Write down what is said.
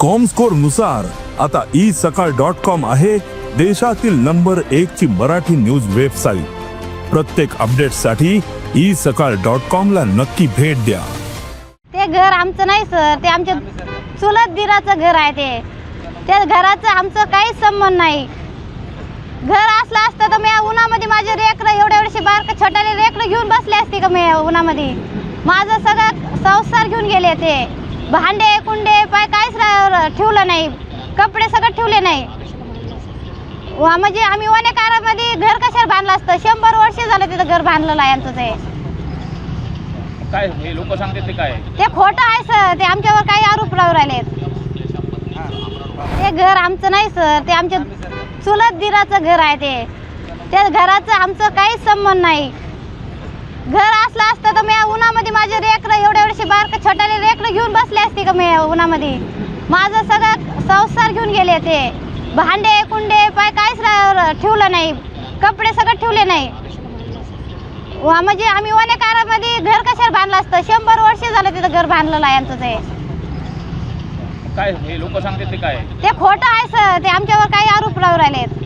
कॉमस्कोरनुसार आता ई सकाळ dot com आहे देशातील नंबर एक ची मराठी न्यूज वेबसाईट प्रत्येक अपडेटसाठी ई सकाळ डॉट कॉम ला नक्की भेट द्या. ते घर आमचं नाही सर. ते आमच्या चुलत दिराचं घर आहे ते. त्या घराचं आमचं काहीच संबंध नाही. घर असलं असतं तर मी उन्हामध्ये माझे रेकडं एवढ्या एवढे बारक छोट्याले रेकडं घेऊन बसले असते का मी उन्हामध्ये? माझं सगळं संसार घेऊन गेले ते. भांडे कुंडे पाय काहीच ठेवलं नाही. कपडे सगळं ठेवले नाही. वा म्हणजे आम्ही वनेकारामध्ये घर कशाला बांधलं असतं? शंभर वर्ष झालं तिथं घर बांधलेलं आहे आमचं ते. काय हे लोक सांगतात ते काय? ते खोटं आहे सर. ते आमच्यावर काही आरोप लावून राहिलेत. ते घर आमचं नाही सर. ते आमच्या चुलत दिराचं घर आहे ते. त्या घराचं आमचं काहीच संबंध नाही. घर असलं असतं तर मी उन्हामध्ये माझे रेकडं एवढ्या एवढे बारक छोट्याले रेकडं घेऊन बसले असते का मी उन्हामध्ये? माझं सगळं संसार घेऊन गेले ते. भांडे कुंडे पाय काहीच ठेवलं नाही. कपडे सगळं ठेवले नाही. वा म्हणजे आम्ही वनेकारामध्ये घर कशाला बांधलं असतं? शंभर वर्ष झालं तिथं घर बांधलेलं आहे आमचं ते. काय हे लोक सांगतात ते काय? ते खोटं आहे सर. ते आमच्यावर काही आरोप लावून राहिलेत.